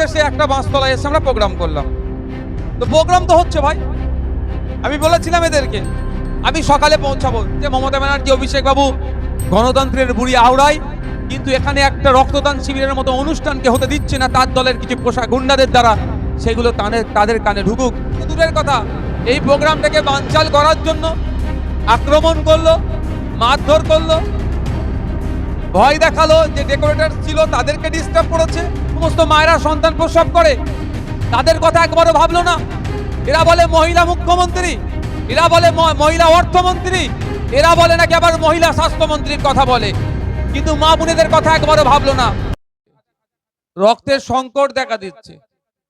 অবশেষে একটা বাঁশতলায় এসে আমরা প্রোগ্রাম করলাম। তো প্রোগ্রাম তো হচ্ছে ভাই। আমি বলেছিলাম এদেরকে, আমি সকালে পৌঁছাবো যে মমতা ব্যানার্জি, অভিষেক বাবু গণতন্ত্রের বুড়ি আওড়ায়, কিন্তু এখানে একটা রক্তদান শিবিরের মতো অনুষ্ঠানকে হতে দিচ্ছে না, তার দলের কিছু পোশাক গুন্ডাদের দ্বারা। সেগুলো তাদের তাদের কানে ঢুকুক। দূরের কথা, এই প্রোগ্রামটাকে বানচাল করার জন্য আক্রমণ করল, মারধর করল। ভয় দেখাল যে ডেকোরেটর ছিল, তাদেরকে ডিস্টার্ব করেছে। সমস্ত মায়েরা সন্তান প্রসব করে। তাদের কথা একবারও ভাবলো না। এরা বলে মহিলা মুখ্যমন্ত্রী, এরা বলে মহিলা অর্থমন্ত্রী, এরা বলে নাকি আবার মহিলা স্বাস্থ্যমন্ত্রীর কথা বলে। কিন্তু মা বোনেদের কথা একবারও ভাবলো না। রক্তের সংকট দেখা দিচ্ছে।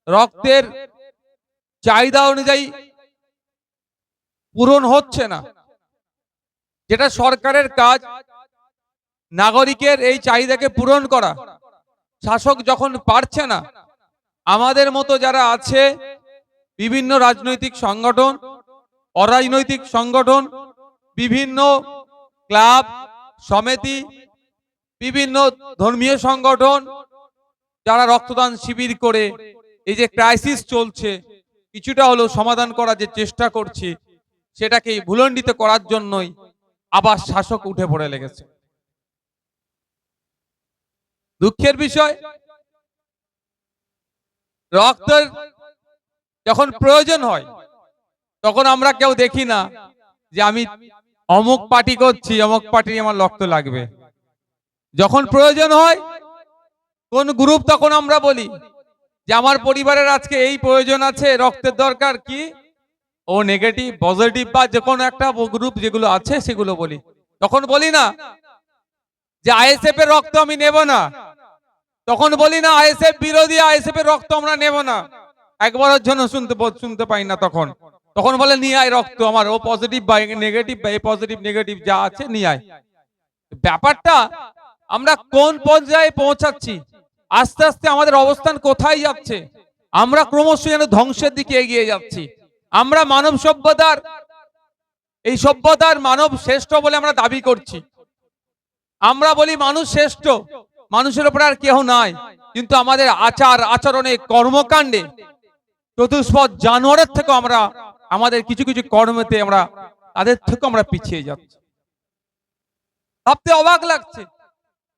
রক্তের চাহিদা অনুযায়ী পূরণ হচ্ছে না। যেটা সরকারের কাজ, নাগরিকের এই চাহিদাকে পূরণ করা। শাসক যখন পারছে না, আমাদের মতো যারা আছে, বিভিন্ন রাজনৈতিক সংগঠন, অরাজনৈতিক সংগঠন, বিভিন্ন ক্লাব, সমিতি, বিভিন্ন ধর্মীয় সংগঠন, যারা রক্তদান শিবির করে, এই যে ক্রাইসিস চলছে, কিছুটা হলেও সমাধান করার যে চেষ্টা করছি সেটাকে ভুলণ্ডিত করার জন্যই আবার শাসক উঠে পড়ে লেগেছে। দুঃখের বিষয়, রক্তের যখন প্রয়োজন হয়, তখন আমরা কেউ দেখি না যে আমি অমুক পার্টি করছি, অমুক পার্টি আমার রক্ত লাগবে। যখন প্রয়োজন হয়, কোন গ্রুপ তখন আমরা বলি যে আমার পরিবারের আজকে এই প্রয়োজন আছে, রক্তের দরকার কি? ও নেগেটিভ পজিটিভ বা যে কোনো একটা গ্রুপ যেগুলো আছে সেগুলো বলি। তখন বলি না যে আইএসএফ এর রক্ত আমি নেব না। তখন বলি না, আইএসএফ বিরোধী, আইএসএফ এর রক্ত আমরা নেব না। একবারের জন্য শুনতে শুনতে পাই না তখন। তখন বলে, নিয়ে আয় রক্ত আমার, ও পজিটিভ বা নেগেটিভ বা পজিটিভ নেগেটিভ যা আছে নিয়ে আয়। ব্যাপারটা আমরা কোন পর্যায়ে পৌঁছাচ্ছি? আস্তে আস্তে আমাদের অবস্থান কোথায় যাচ্ছে? আমরা ক্রমশ যেন ধ্বংসের দিকে এগিয়ে যাচ্ছি। আমরা মানব সভ্যতার, এই সভ্যতার মানব শ্রেষ্ঠ বলে আমরা দাবি করছি। আমরা বলি, মানুষ শ্রেষ্ঠ। মানুষের উপর আর কেউ নাই। কিন্তু আমাদের আচার, আচরণে, কর্মকাণ্ডে চতুষ্পদ জানোয়ারের থেকে আমরা, আমাদের কিছু কিছু কর্মেতে আমরা, তাদের থেকে আমরা পিছিয়ে যাচ্ছি। ভাবতে অবাক লাগছে,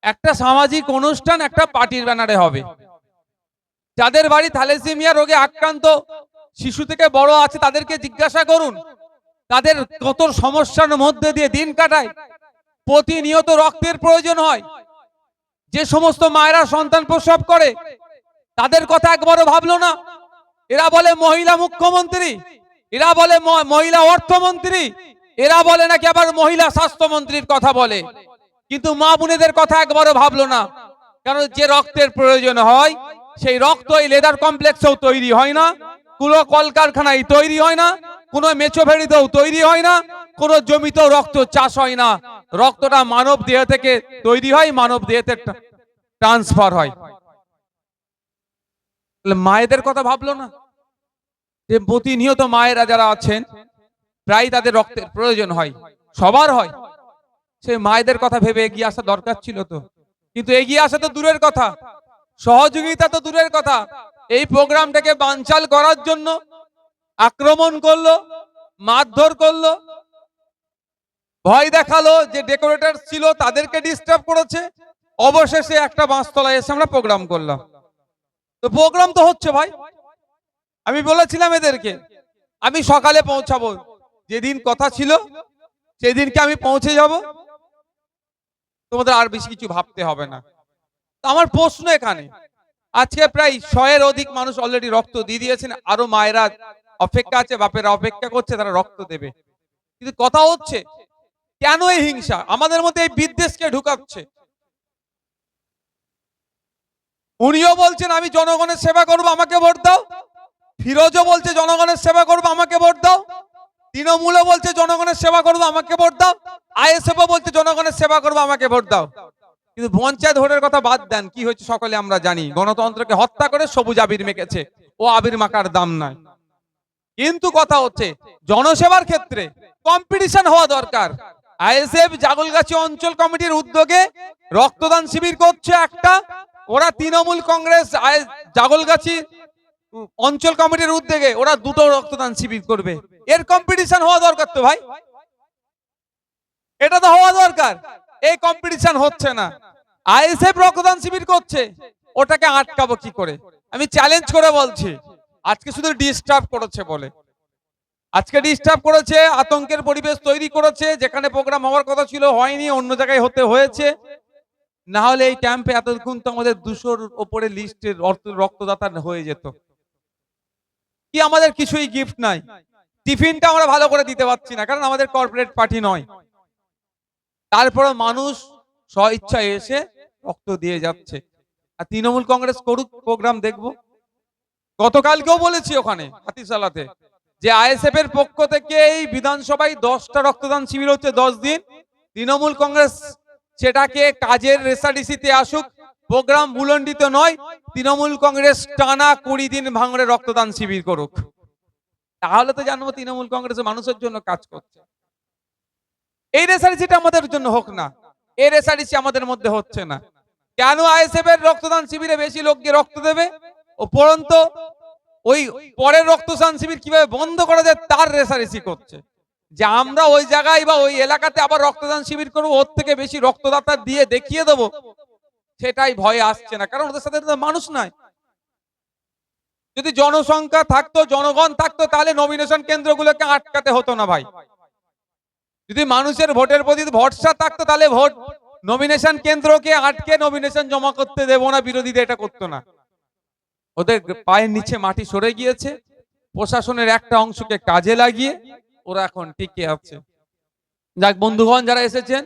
একটা সামাজিক অনুষ্ঠান একটা পার্টির ব্যানারে হবে। যাদের বাড়ি থ্যালেসেমিয়া রোগে আক্রান্ত, শিশু থেকে বড় আছে, তাদেরকে জিজ্ঞাসা করুন, তাদের কত সমস্যার মধ্যে দিয়ে দিন কাটায়, প্রতিনিয়ত রক্তের প্রয়োজন হয় যে সমস্ত মায়েরা সন্তান প্রসব করে, তাদের কথা একবারও ভাবলো না। এরা বলে মহিলা মুখ্যমন্ত্রী, এরা বলে মহিলা অর্থমন্ত্রী, এরা বলে নাকি আবার মহিলা স্বাস্থ্যমন্ত্রীর কথা বলে। কিন্তু মা বোনেদের কথা একবারও ভাবলো না কারণ যে রক্তের প্রয়োজন হয়, সেই রক্ত এই লেদার কমপ্লেক্সেও তৈরি হয় না কোনো কলকারখানায় তৈরি হয় না কোনো মেচো ভেড়িতেও তৈরি হয় না, কোনো জমিতেও রক্ত চাষ হয় না। রক্তটা মানব দেহ থেকে তৈরি হয়, মানব দেহতে ট্রান্সফার হয়। মায়েদের কথা ভাবলো না? যে প্রতিনিয়ত মায়েরা যারা আছেন প্রায় তাদের রক্তের প্রয়োজন হয়, সবার হয়। সেই মায়েদের কথা ভেবে এগিয়ে আসা দরকার ছিল তো। কিন্তু এগিয়ে আসা তো দূরের কথা। সহযোগিতা তো দূরের কথা। এই প্রোগ্রামটাকে বানচাল করার জন্য আক্রমণ করল, মারধর করল। ভয় দেখাল যে ডেকোরেটর ছিল, তাদেরকে ডিস্টার্ব করেছে। অবশেষে একটা বাঁশতলায় এসে আমরা প্রোগ্রাম করলাম। তো প্রোগ্রাম তো হচ্ছে ভাই। আমি বলেছিলাম এদেরকে, আমি সকালে পৌঁছাবো। যেদিন কথা ছিল, সেদিনকে আমি পৌঁছে যাব। তোমাদের আর বেশি কিছু ভাবতে হবে না। আমার প্রশ্ন এখানে, আজকে প্রায় শয়ের অধিক মানুষ অলরেডি রক্ত দিয়ে দিয়েছেন, আরও মায়েরা অপেক্ষা আছে, বাপেরা অপেক্ষা করছে, তারা রক্ত দেবে। কিন্তু কথা হচ্ছে, কেন এই হিংসা? আমাদের মধ্যে এই বিদ্বেষকে ঢুকাচ্ছে। উনিও বলছেন, আমি জনগণের সেবা করব, আমাকে ভোট দাও। ফিরোজও বলছে, জনগণের সেবা করব, আমাকে ভোট দাও। তৃণমূলও বলছে, জনগণের সেবা করব, আমাকে ভোট দাও। আইএসএফও বলছে, জনগণের সেবা করব, আমাকে ভোট দাও। কিন্তু পঞ্চায়েত ভোটের কথা বাদ দেন, কি হয়েছে সকলে আমরা জানি। গণতন্ত্রকে হত্যা করে সবুজ আবির মেখেছে। ও আবির মাখার দাম নাই। কিন্তু কথা হচ্ছে, জনসেবার ক্ষেত্রে কম্পিটিশন হওয়া দরকার। আইএসএফ জাগলগাছি অঞ্চল কমিটির উদ্যোগে রক্তদান শিবির করছে একটা। ওরা তৃণমূল কংগ্রেস জাগলগাছি অঞ্চল কমিটির উদ্যোগে ওরা দুটো রক্তদান শিবির করবে। এর কম্পিটিশন হওয়া দরকার তো ভাই। এটা তো হওয়া দরকার। এই কম্পিটিশন হচ্ছে না। আইএসএফ রক্তদান শিবির করছে, ওটাকে আটকাবো কি করে? আমি চ্যালেঞ্জ করে বলছি। আজকে শুধু ডিস্টার্ব করেছে বলে। আজকে ডিস্টার্ব করেছে, আতঙ্কের পরিবেশ তৈরি করেছে, যেখানে প্রোগ্রাম হওয়ার কথা ছিল, হয়নি, অন্য জায়গায় হতে হয়েছে। না হলে এই ক্যাম্পে এতক্ষণ তো আমাদের দুশোর ওপরে লিস্টের রক্তদাতা হয়ে যেত। কি আমাদের কিছুই গিফট নাই। টিফিনটা আমরা ভালো করে দিতে পারছি না, কারণ আমাদের কর্পোরেট পার্টি নয়। তারপরে মানুষ স্ব ইচ্ছায় এসে রক্ত দিয়ে যাচ্ছে। আর তৃণমূল কংগ্রেস করুক প্রোগ্রাম দেখব। গতকালকেও বলেছি ওখানে, হাতিশালাতে, যে আইএসএফ এর পক্ষ থেকে এই বিধানসভায় দশটা রক্তদান শিবির হচ্ছে দশ দিন। তৃণমূল কংগ্রেস সেটাকে কাজের রেসাডিসিতে আসুক, প্রোগ্রাম ভুলন্ডিত নয়, তৃণমূল কংগ্রেস টানা কুড়ি দিন ভাঙড়ে রক্তদান শিবির করুক। তাহলে তো জানব তৃণমূল কংগ্রেস মানুষের জন্য কাজ করছে। এই রেসাডিসিটা আমাদের জন্য হোক না, এই রেসাডিসি আমাদের মধ্যে হচ্ছে না। কেন আইএসএফ এর রক্তদান শিবিরে বেশি লোককে রক্ত দেবে? উপরন্ত ওই পরের রক্তদান শিবির কীভাবে বন্ধ করা যায় তার রেসারেসি করছে। যে আমরা ওই জায়গায় বা ওই এলাকাতে আবার রক্তদান শিবির করব, ওর থেকে বেশি রক্তদাতা দিয়ে দেখিয়ে দেবো। সেটাই ভয় আসছে না, কারণ ওদের সাথে মানুষ নাই। যদি জনসংখ্যা থাকতো, জনগণ থাকতো, তাহলে নমিনেশন কেন্দ্রগুলোকে আটকাতে হতো না ভাই। যদি মানুষের ভোটের প্রতি ভরসা থাকতো, তাহলে ভোট নমিনেশন কেন্দ্রকে আটকে নমিনেশন জমা করতে দেবো না বিরোধীদের এটা করতো না। ওদের পায়ের নিচে মাটি সরে গিয়েছে, প্রশাসনের একটা অংশকে কাজে লাগিয়ে ওরা এখন টিকে আছে। যাক বন্ধুগণ, যারা এসেছেন,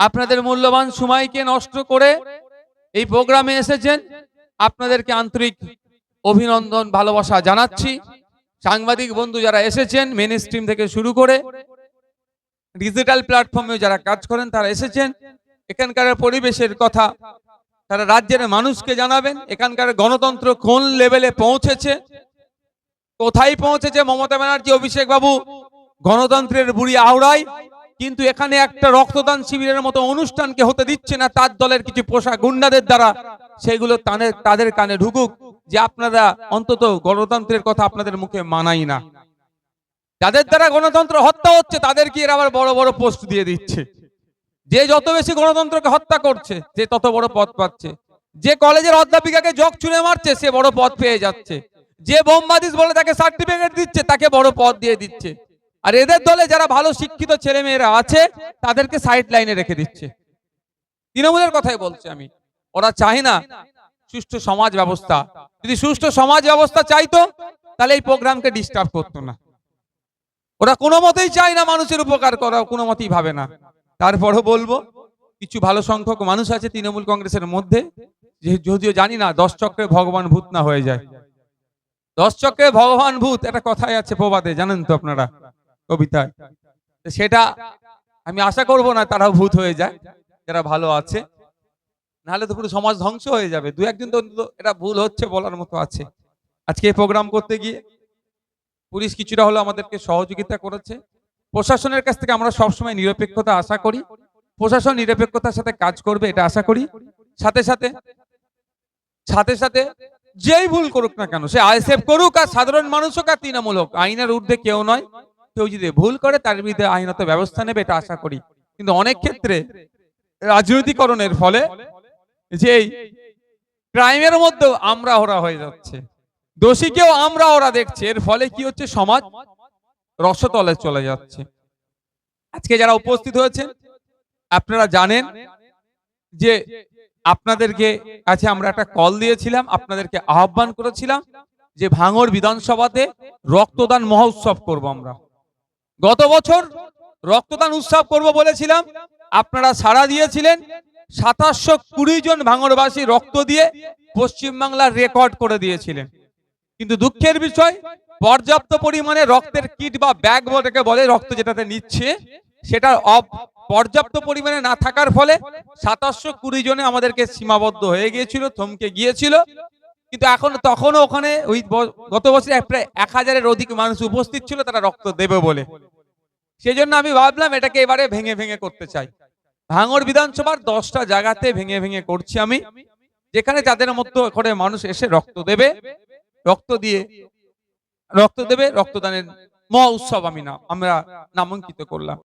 আপনাদের মূল্যবান সময়কে নষ্ট করে এই প্রোগ্রামে এসেছেন, আপনাদেরকে আন্তরিক অভিনন্দন, ভালোবাসা জানাচ্ছি। সাংবাদিক বন্ধু যারা এসেছেন মেন স্ট্রিম থেকে শুরু করে ডিজিটাল প্ল্যাটফর্মে যারা কাজ করেন, তারা এসেছেন। এখানকার পরিবেশের কথা তারা রাজ্যের মানুষকে জানাবেন, এখানকার গণতন্ত্র কোন লেভেলে পৌঁছেছে? কোথায় পৌঁছেছে? মমতা ব্যানার্জি, অভিষেক বাবু, গণতন্ত্রের বুড়ি আওড়ায় কিন্তু এখানে একটা রক্তদান শিবিরের মতো অনুষ্ঠানকে হতে দিচ্ছে না, তার দলের কিছু পোষা গুন্ডাদের দ্বারা। সেগুলো তাদের কানে ঢুকুক যে আপনারা অন্তত গণতন্ত্রের কথা আপনাদের মুখে মানাই না। যাদের দ্বারা গণতন্ত্র হত্যা হচ্ছে তাদেরকে এরা আবার বড় বড় পোস্ট দিয়ে দিচ্ছে? যে যত বেশি গণতন্ত্রকে হত্যা করছে, সে তত বড় পদ পাচ্ছে। যে কলেজের অধ্যাপিকাকে জগ চুনে মারছে, সে বড় পদ পেয়ে যাচ্ছে। যে বোমবাদিস বলে তাকে সার্টিফিকেট দিচ্ছে, তাকে বড় পদ দিয়ে দিচ্ছে। আর এদের দলে যারা ভালো শিক্ষিত ছেলে মেয়েরা আছে, তাদেরকে সাইড লাইনে রেখে দিচ্ছে। তৃণমূলের কথাই বলছি আমি। ওরা চায় না সুষ্ঠু সমাজ ব্যবস্থা। যদি সুষ্ঠু সমাজ ব্যবস্থা চাইতো, তাহলে এই প্রোগ্রামকে ডিস্টার্ব করতো না। ওরা কোনো মতেই চায় না মানুষের উপকার করা কোনো মতেই ভাবে না। তারপরও বলব, কিছু ভালো সংখ্যক মানুষ আছে তৃণমূল কংগ্রেসের মধ্যে, যে যদিও জানি না, দশ চক্রে ভগবান ভূত না হয়ে যায়। দশ চক্রে ভগবান ভূত, একটা কথাই আছে প্রবাদে, জানেন তো আপনারা, কবিতায়। সেটা আমি আশা করব না তারাও ভূত হয়ে যায়, যারা ভালো আছে। নাহলে তো পুরো সমাজ ধ্বংস হয়ে যাবে, দু একদিন তো এটা ভুল হচ্ছে বলার মতো আছে। আজকে প্রোগ্রাম করতে গিয়ে পুলিশ কিছুটা হলো আমাদেরকে সহযোগিতা করেছে। প্রশাসনের কাছ থেকে আমরা সবসময় নিরপেক্ষতা আশা করি। প্রশাসন নিরপেক্ষতার সাথে কাজ করবে, এটা আশা করি। সাথে সাথে সাথে সাথে যেই ভুল করুক না কেন, সে আইএসএফ করুক আর সাধারণ মানুষ হোক আর তৃণমূল হোক আইনের ঊর্ধ্বে কেউ নয়। কেউ যদি ভুল করে, তার বিরুদ্ধে আইনত ব্যবস্থা নেবে, এটা আশা করি। কিন্তু অনেক ক্ষেত্রে রাজনৈতিকরণের ফলে যে ক্রাইমের মধ্যেও আমরা ওরা হয়ে যাচ্ছে। দোষীকেও আমরা ওরা দেখছে। এর ফলে কি হচ্ছে? সমাজ রসতলে চলে যাচ্ছে। আজকে যারা উপস্থিত হয়েছেন, আপনারা জানেন যে আপনাদেরকে কাছে আমরা একটা কল দিয়েছিলাম, আপনাদেরকে আহ্বান করেছিলাম যে ভাঙর বিধানসভাতে রক্তদান মহোৎসব করব আমরা। গত বছর রক্তদান উৎসব করব বলেছিলাম, আপনারা সাড়া দিয়েছিলেন, সাতাশশো কুড়ি জন ভাঙরবাসী রক্ত দিয়ে পশ্চিমবাংলার রেকর্ড করে দিয়েছিলেন। কিন্তু দুঃখের বিষয় পর্যাপ্ত পরিমাণে রক্তের কিট বা ব্যাগ বলে বলে, রক্ত যেটাতে নিচ্ছে, সেটা পর্যাপ্ত পরিমাণে না থাকার ফলে সাতাশশো কুড়ি জনে আমাদেরকে সীমাবদ্ধ হয়ে গিয়েছিল, থমকে গিয়েছিল। কিন্তু এখন তখনও ওখানে ওই গত বছর প্রায় এক হাজারের অধিক মানুষ উপস্থিত ছিল, তারা রক্ত দেবে বলে। সেই জন্য আমি ভাবলাম এটাকে এবারে ভেঙে ভেঙে করতে চাই। ভাঙর বিধানসভার দশটা জায়গাতে ভেঙে ভেঙে করছি আমি, যেখানে যাদের মধ্যে করে মানুষ এসে রক্ত দেবে, রক্ত দিয়ে রক্ত দেবে রক্তদানের মহা উৎসব আমি না আমরা নামাঙ্কিত করলাম।